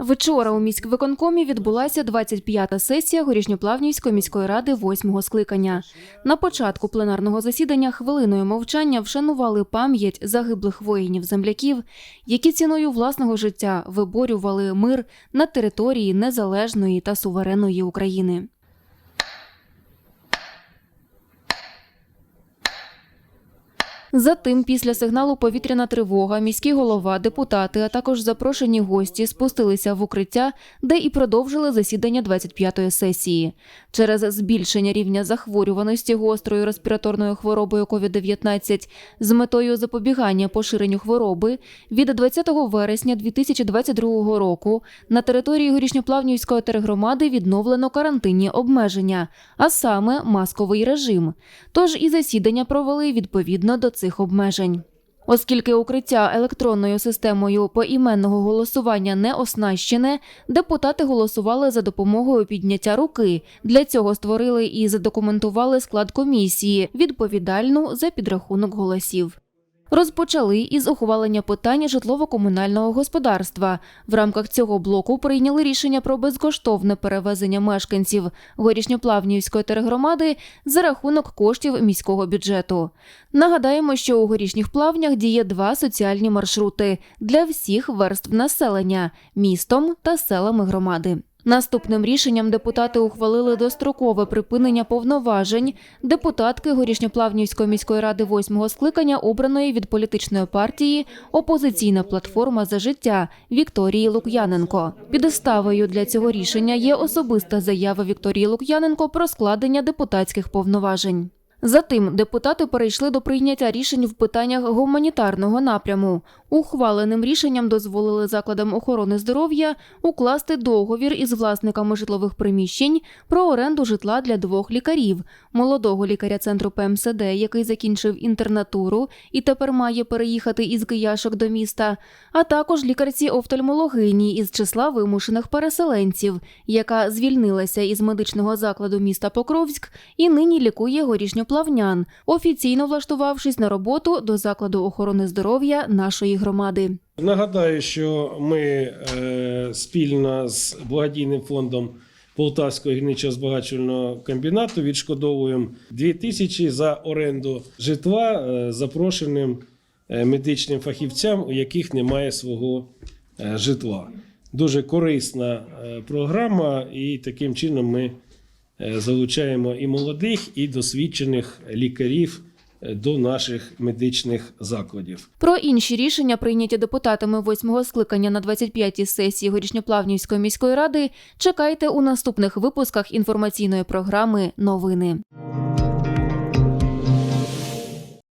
Вчора у міськвиконкомі відбулася 25-та сесія Горішньоплавнівської міської ради восьмого скликання. На початку пленарного засідання хвилиною мовчання вшанували пам'ять загиблих воїнів-земляків, які ціною власного життя виборювали мир на території незалежної та суверенної України. Затим, після сигналу повітряна тривога, міський голова, депутати, а також запрошені гості спустилися в укриття, де і продовжили засідання 25-ї сесії. Через збільшення рівня захворюваності гострою респіраторною хворобою COVID-19 з метою запобігання поширенню хвороби від 20 вересня 2022 року на території Горішньоплавнівської тергромади відновлено карантинні обмеження, а саме масковий режим. Тож і засідання провели відповідно до цих обмежень. Оскільки укриття електронною системою поіменного голосування не оснащене, депутати голосували за допомогою підняття руки. Для цього створили і задокументували склад комісії, відповідальну за підрахунок голосів. Розпочали із ухвалення питання житлово-комунального господарства. В рамках цього блоку прийняли рішення про безкоштовне перевезення мешканців Горішньоплавнівської тергромади за рахунок коштів міського бюджету. Нагадаємо, що у горішніх плавнях діє два соціальні маршрути для всіх верств населення містом та селами громади. Наступним рішенням депутати ухвалили дострокове припинення повноважень депутатки Горішньоплавнівської міської ради восьмого скликання, обраної від політичної партії Опозиційна платформа за життя Вікторії Лук'яненко. Підставою для цього рішення є особиста заява Вікторії Лук'яненко про складення депутатських повноважень. Затим депутати перейшли до прийняття рішень в питаннях гуманітарного напряму. Ухваленим рішенням дозволили закладам охорони здоров'я укласти договір із власниками житлових приміщень про оренду житла для двох лікарів: молодого лікаря центру ПМСД, який закінчив інтернатуру і тепер має переїхати із Кияшок до міста, а також лікарці офтальмологині із числа вимушених переселенців, яка звільнилася із медичного закладу міста Покровськ і нині лікує горішньоплавнян, офіційно влаштувавшись на роботу до закладу охорони здоров'я нашої громади. Нагадаю, що ми е, спільно з благодійним фондом Полтавського гірничо-збагачувального комбінату відшкодовуємо 2 тисячі за оренду житла е, запрошеним е, медичним фахівцям, у яких немає свого житла. Дуже корисна програма, і таким чином ми залучаємо і молодих, і досвідчених лікарів е, до наших медичних закладів. Про інші рішення, прийняті депутатами восьмого скликання на 25-й сесії Горішньоплавнівської міської ради, чекайте у наступних випусках інформаційної програми Новини.